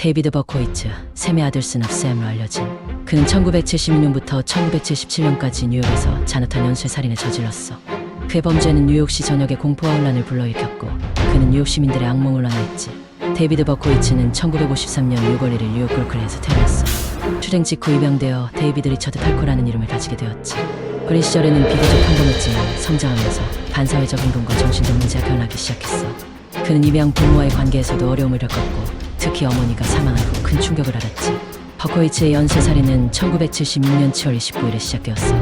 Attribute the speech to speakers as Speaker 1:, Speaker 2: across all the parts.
Speaker 1: 데이비드 버코이츠, 샘의 아들 스납 샘으로 알려진 그는 1976년부터 1977년까지 뉴욕에서 잔혹한 연쇄살인을 저질렀어. 그의 범죄는 뉴욕시 전역에 공포와 혼란을 불러일으켰고 그는 뉴욕 시민들의 악몽을 완화했지. 데이비드 버코이츠는 1953년 6월 1일 뉴욕 브루클린에서 태어났어. 출생 직후 입양되어 데이비드 리처드 탈코라는 이름을 가지게 되었지. 어린 시절에는 비교적 평범했지만 성장하면서 반사회적 행동과 정신적 문제가 변하기 시작했어. 그는 입양 부모와의 관계에서도 어려움을 겪었고 특히 어머니가 사망한 후 큰 충격을 받았지. 버코이츠의 연쇄살인은 1976년 7월 29일에 시작되었어.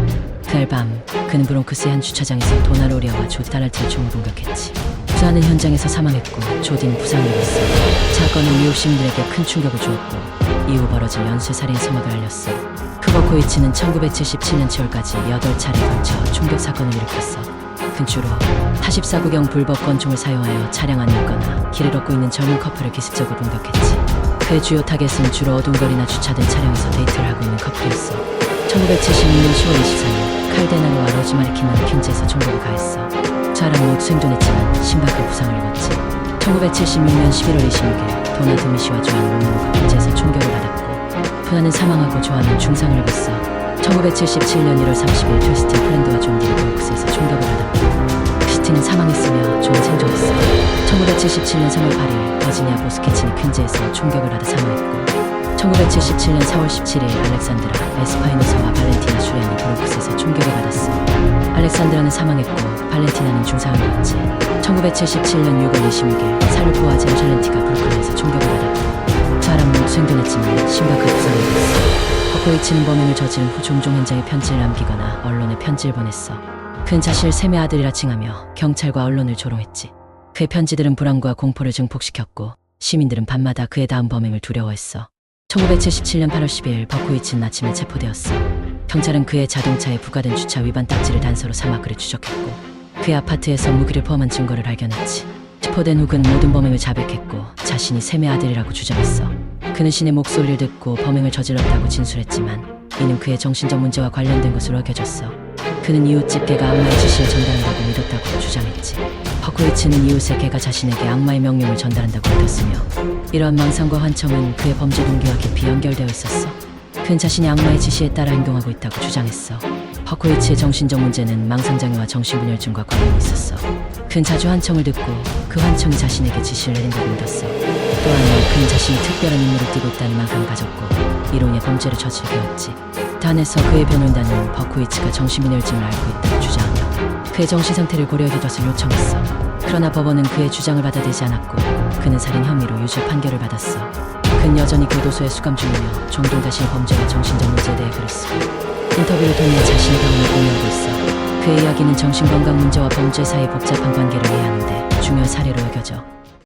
Speaker 1: 그날 밤 그는 브롱크스의 한 주차장에서 도나로리아와 조 달랄트를 총으로 공격했지. 부자는 현장에서 사망했고 조디는 부상을 입었어. 사건은 뉴욕 시민들에게 큰 충격을 주었고 이후 벌어진 연쇄살인 소막을 알렸어. 크버코이츠는 1977년 7월까지 8차례에 걸쳐 총격 사건을 일으켰어. 그는 주로 84구경 불법 권총을 사용하여 차량 안에 있거나 길을 얻고 있는 젊은 커플을 기습적으로 공격했지. 그의 주요 타겟은 주로 어두운 거리나 주차된 차량에서 데이트를 하고 있는 커플이었어. 1976년 10월 24일 칼데나로와 로즈마리 킴은 퀸즈에서 총격을 가했어. 모두 생존했지만 심각한 부상을 입었지. 1976년 11월 26일 도나 드미시와 조한 로마노가 퀸즈에서 총격을 받았고 도나는 사망하고 조한은 중상을 입었어. 1977년 1월 30일 트위스틴 프렌드와 존 딜이 브룩스에서 총격을 받았고 크리스틴은 사망했으며 존은 생존했어. 1977년 3월 8일 버지니아 보스케친이 퀸즈에서 총격을 받아 사망했고 1977년 4월 17일 알렉산드라 에스파이노사와 발렌티나 슈렌이 브룩스에서 총격을 받았어. 알렉산드라는 사망했고 발렌티나는 중상을 입었지. 1977년 6월 26일 살루포와 제루살렌티가 브루클린에서 총격을 모두 생존했지만 심각한 부상을 입었어. 버코이치는 범행을 저지른 후 종종 현장에 편지를 남기거나 언론에 편지를 보냈어. 그는 자신을 셈의 아들이라 칭하며 경찰과 언론을 조롱했지. 그의 편지들은 불안과 공포를 증폭시켰고 시민들은 밤마다 그의 다음 범행을 두려워했어. 1977년 8월 10일 버코이치는 아침에 체포되었어. 경찰은 그의 자동차에 부과된 주차 위반 딱지를 단서로 삼아 그를 추적했고 그의 아파트에서 무기를 포함한 증거를 발견했지. 체포된 후 그는 모든 범행을 자백했고 자신이 셈의 아들이라고 주장했어. 그는 신의 목소리를 듣고 범행을 저질렀다고 진술했지만 이는 그의 정신적 문제와 관련된 것으로 여겨졌어. 그는 이웃집 개가 악마의 지시를 전달한다고 믿었다고 주장했지. 버코이츠는 이웃의 개가 자신에게 악마의 명령을 전달한다고 믿었으며 이러한 망상과 환청은 그의 범죄 동기와 깊이 연결되어 있었어. 그는 자신이 악마의 지시에 따라 행동하고 있다고 주장했어. 버코이츠의 정신적 문제는 망상장애와 정신분열증과 관련이 있었어. 그는 자주 환청을 듣고 그 환청이 자신에게 지시를 내린다고 믿었어. 또한 그는 자신이 특별한 임무를 띠고 있다는 만큼 가졌고 인해 범죄를 되었지. 단에서 그의 변호인단은 버코이츠가 정신분열증을 앓고 있다고 주장하며 그의 정신 상태를 고려해 것을 요청했어. 그러나 법원은 그의 주장을 받아들이지 않았고 그는 살인 혐의로 유죄 판결을 받았어. 그는 여전히 교도소에 수감 중이며 종종 자신의 범죄와 정신적 문제에 대해 쓰고 인터뷰를 통해 자신의 경험을 공유하고 있어. 그의 이야기는 정신건강 문제와 범죄 사이의 복잡한 관계를 이해하는데 중요한 사례로 여겨져.